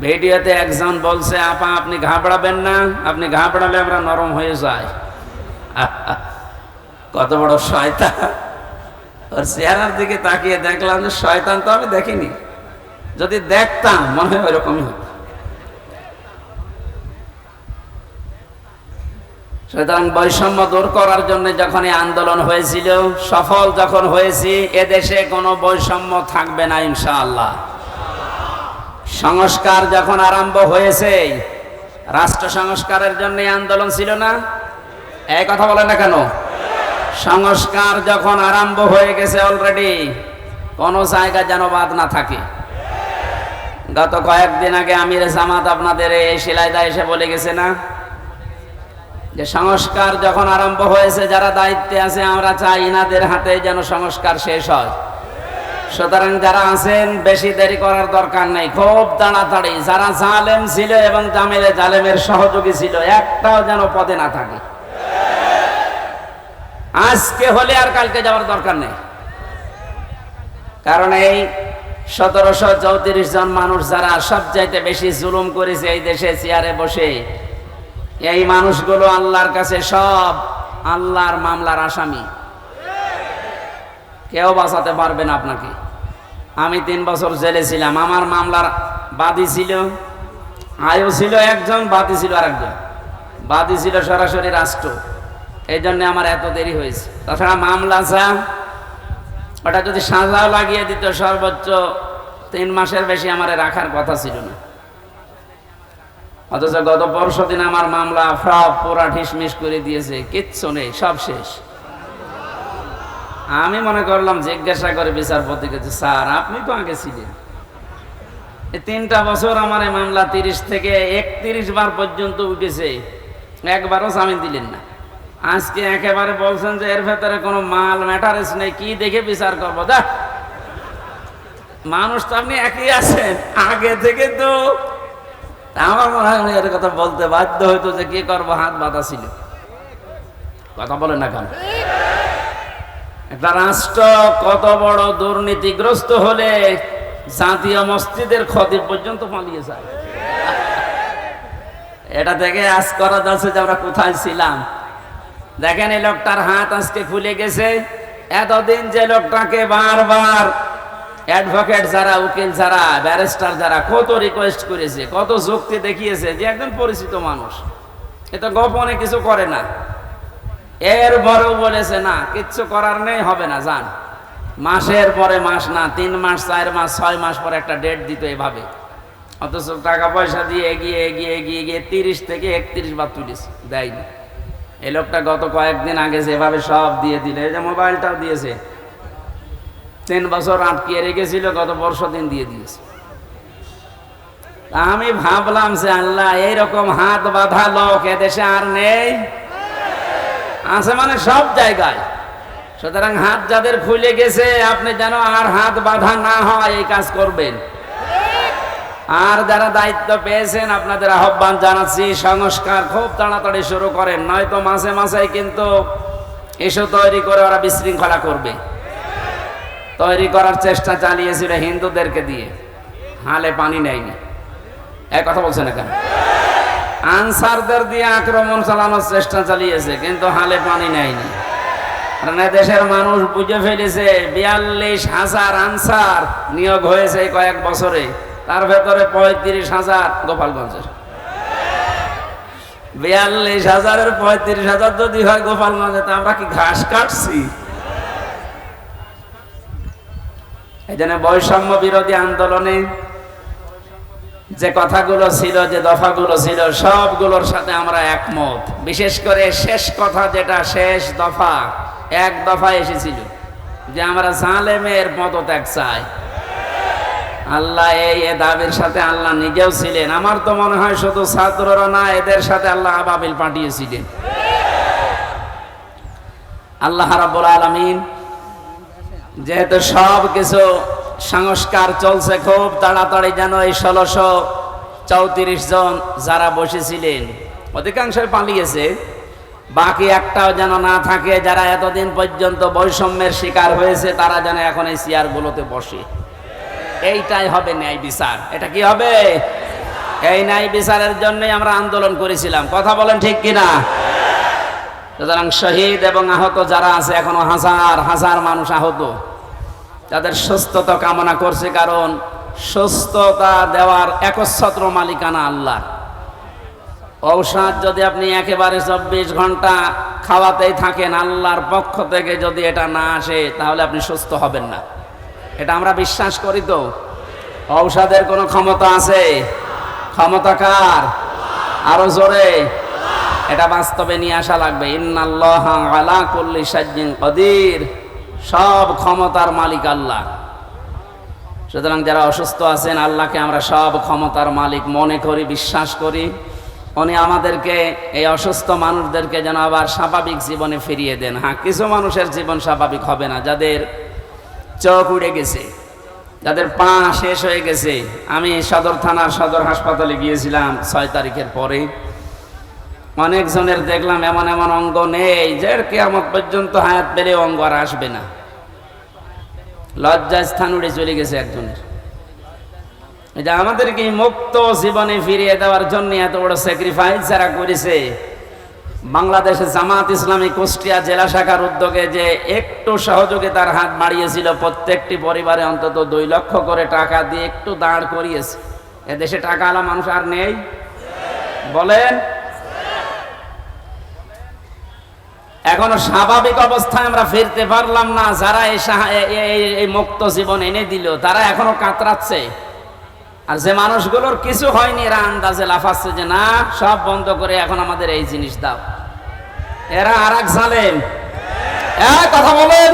ভিডিওতে একজন বলছে, আপা, আপনি ঘাবড়াবেন না, আপনি ঘাবড়ালে আমরা নরম হয়ে যাই। কত বড় শয়তান। ওর চেহারার দিকে তাকিয়ে দেখলাম যে শয়তান তো আমি দেখিনি। যদি দেখতাম, মনে হয় ওইরকমই হতো। সুতরাং বৈষম্য দূর করার জন্য যখন এই আন্দোলন হয়েছিল, সফল যখন হয়েছি এদেশে কোনো বৈষম্য থাকবে না, ইনশাআল্লাহ। সংস্কার যখন আরম্ভ হয়েছে, রাষ্ট্র সংস্কারের জন্য আন্দোলন ছিল না? এই কথা বলেন না কেন? সংস্কার যখন আরম্ভ হয়ে গেছে অলরেডি কোনো জায়গা যেন বাদ না থাকে। গত কয়েকদিন আগে আমির জামাত আপনাদের এই শিলাইদা এসে বলে গেছে না? যে সংস্কার যখন আরম্ভ হয়েছে, যারা দায়িত্বে আছে, আমরা চাই ইনাদের হাতে যেন সংস্কার শেষ হয়। সুতরাং যারা আছেন, বেশি দেরি করার দরকার নেই। খুব তাড়াতাড়ি। যারা জালেম ছিল এবং জামেলে জালেমের সহযোগী ছিল, একটাও যেন পদে না থাকে। আজকে হলে আর কালকে যাওয়ার দরকার নেই। কারণ এই সতেরোশো চৌত্রিশ জন মানুষ যারা সবচাইতে বেশি জুলুম করেছে এই দেশে, চেয়ারে বসে, এই মানুষগুলো আল্লাহর কাছে সব আল্লাহর মামলার আসামি। কেউ বাঁচাতে পারবে না আপনাকে। আমি তিন বছর জেলে ছিলাম। আমার মামলার বাদী ছিল আয়ু ছিল একজন, বাদী ছিল আরেকজন। বাদী ছিল সরাসরি রাষ্ট্র। এই জন্য আমার এত দেরি হয়েছে। তাছাড়া মামলা যা, ওটা যদি সাজাও লাগিয়ে দিত, সর্বোচ্চ তিন মাসের বেশি আমার রাখার কথা ছিল না। অথচ গত পরশু দিন আমার মামলা সব পুরা ঠিসমিস করে দিয়েছে, কিচ্ছু নেই, সব শেষ। আমি মনে করলাম জিজ্ঞাসা করে বিচারপতি কাছে স্যার, আপনি তো আগে ছিলেন। এই তিনটা বছর আমার এই মামলা তিরিশ থেকে একত্রিশ বার পর্যন্ত উঠেছে। একবারও জামিন দিলেন না। আজকে একেবারে বলছেন যে, এর ভেতরে কোনো মাল ম্যাটারেস নেই, কি দেখে বিচার করব? দা মানুষ তো আপনি একই আছেন, আগে থেকে তো। আমার মনে হয় এর কথা বলতে বাধ্য হইতো যে, কি করব, হাত বাঁধা ছিল। কথা বলেন না কেন? রাষ্ট্র কত বড় দুর্নীতিগ্রস্ত হলে জাতীয় মসজিদের ক্ষতি পর্যন্ত পালিয়ে যায়। এটা থেকে আজ করা যাচ্ছে যে আমরা কোথায় ছিলাম। দেখেন এই লোকটার হাত আজকে খুলে গেছে। এতদিন যে লোকটাকে বারবার অ্যাডভোকেট যারা, উকিল যারা, ব্যারিস্টার যারা কত রিকোয়েস্ট করেছে, কত যুক্তি দেখিয়েছে যে একজন পরিচিত মানুষ। এ তো গোপনে কিছু করে না। এর পরেও বলেছে, না, কিচ্ছু করার নেই, হবে না, যান। মাসের পরে মাস না, তিন মাস, চার মাস, ছয় মাস পরে একটা ডেট দিত এভাবে। অথচ টাকা পয়সা দিয়ে এগিয়ে এগিয়ে এগিয়ে গিয়ে তিরিশ থেকে একত্রিশ বার তুলেছে দেয়নি। এই লোকটা গত কয়েকদিন আগে যেভাবে সব দিয়ে দিলে, এই যে মোবাইলটাও দিয়েছে। তিন বছর আটকিয়ে রেখেছিল, গত বর্ষ দিন দিয়ে দিয়েছে। আমি ভাবলাম যে আল্লাহ, এইরকম হাত বাঁধা লোক এদেশে আর নেই। আছে মানে সব জায়গায়। সুতরাং হাত যাদের খুলে গেছে, আপনি যেন আর হাত বাঁধা না হয়, এই কাজ করবেন। আর যারা দায়িত্ব পেয়েছেন, আপনাদের আহ্বান জানাচ্ছি, সংস্কার খুব তাড়াতাড়ি শুরু করেন, নয়তো মাসে মাসে কিন্তু এসো তৈরি করে ওরা বিশৃঙ্খলা করবে। তৈরি করার চেষ্টা চালিয়েছিল হিন্দুদেরকে দিয়ে। হালে পানি নেয়নি। এক কথা বলছে না কেন? আনসারদের দিয়ে আক্রমণ চালানোর চেষ্টা চালিয়েছে, কিন্তু হালে পানি নেয়নি। দেশের মানুষ বুঝে ফেলেছে, বিয়াল্লিশ হাজার আনসার নিয়োগ হয়েছে কয়েক বছরে। তার ভেতরে পঁয়ত্রিশ হাজার গোপালগঞ্জের। বিয়াল্লিশ হাজারের পঁয়ত্রিশ হাজার যদি হয় গোপালগঞ্জে, তা আমরা কি ঘাস কাটছি? এই জন্য বৈষম্য বিরোধী আন্দোলনে যে কথাগুলো ছিল, যে দফাগুলো ছিল, সবগুলোর সাথে আমরা একমত। বিশেষ করে শেষ কথা যেটা, শেষ দফা, এক দফা এসেছিল যে আমরা জালেমের পদত্যাগ চাই। আল্লাহ এই এ দাবির সাথে আল্লাহ নিজেও ছিলেন। আমার তো মনে হয় শুধু ছাত্ররা না, এদের সাথে আল্লাহ আবাবিল পাঠিয়েছিলেন। আল্লাহ রাব্বুল আলামিন যেহেতু সব কিছু সংস্কার চলছে খুব তাড়াতাড়ি যেন এই ষোলোশো চৌত্রিশ জন যারা বসেছিলেন, অধিকাংশই পালিয়েছে। বাকি একটাও যেন না থাকে, যারা এতদিন পর্যন্ত বৈষম্যের শিকার হয়েছে, তারা যেন এখন এই চেয়ারগুলোতে বসে। এইটাই হবে ন্যায় বিচার। এটা কি হবে? এই ন্যায় বিচারের জন্যই আমরা আন্দোলন করেছিলাম। কথা বলেন ঠিক কিনা? সুতরাং শহীদ এবং আহত যারা আছে, এখনও হাজার হাজার মানুষ আহত। তাদের সুস্থতা কামনা করছে, কারণ সুস্থতা দেওয়ার একচ্ছত্র মালিকানা আল্লাহ। ঔষধ যদি আপনি একেবারে চব্বিশ ঘণ্টা খাওয়াতেই থাকেন, আল্লাহর পক্ষ থেকে যদি এটা না আসে, তাহলে আপনি সুস্থ হবেন না। এটা আমরা বিশ্বাস করি তো। ঔষধের কোনো ক্ষমতা আছে? ক্ষমতা কার? আরও জোরে। এটা বাস্তবে নিয়ে আসা লাগবে। ইন্নাল্লাহ আলা কুল্লি সাজ্জিন কদির। সব ক্ষমতার মালিক আল্লাহ। সুতরাং যারা অসুস্থ আছেন, আল্লাহকে আমরা সব ক্ষমতার মালিক মনে করি, বিশ্বাস করি। উনি আমাদেরকে, এই অসুস্থ মানুষদেরকে যেন আবার স্বাভাবিক জীবনে ফিরিয়ে দেন। হ্যাঁ কিছু মানুষের জীবন স্বাভাবিক হবে না। যাদের চোখ উড়ে গেছে, যাদের পা শেষ হয়ে গেছে। আমি সদর থানার সদর হাসপাতালে গিয়েছিলাম ছয় তারিখের পরে। অনেকজনের দেখলাম এমন এমন অঙ্গ নেই, যে কেমন পর্যন্ত হায়াত পেলে অঙ্গ আর আসবে না। লজ্জা স্থান উড়ে চলে গেছে একজনের। এটা আমাদেরকে মুক্ত জীবনে ফিরিয়ে দেওয়ার জন্য এত বড় স্যাক্রিফাইস যারা করেছে, বাংলাদেশে জামাত ইসলামী কুষ্টিয়া জেলা শাখার উদ্যোগে যে একটু সহযোগিতার হাত বাড়িয়েছিল, প্রত্যেকটি পরিবারে অন্তত দুই লক্ষ করে টাকা দিয়ে একটু দাঁড় করিয়েছে। এদেশে টাকা আলা মানুষ আর নেই? বলেন? এখনও স্বাভাবিক অবস্থায় আমরা ফিরতে পারলাম না, যারা এই মুক্ত জীবন এনে দিল, তারা এখনও কাতরাচ্ছে। আর যে মানুষগুলোর কিছু হয়নি, এরা আন্দাজে লাফাচ্ছে যে, না, সব বন্ধ করে এখন আমাদের এই জিনিস দাও। এরা আর এক কথা বলেন।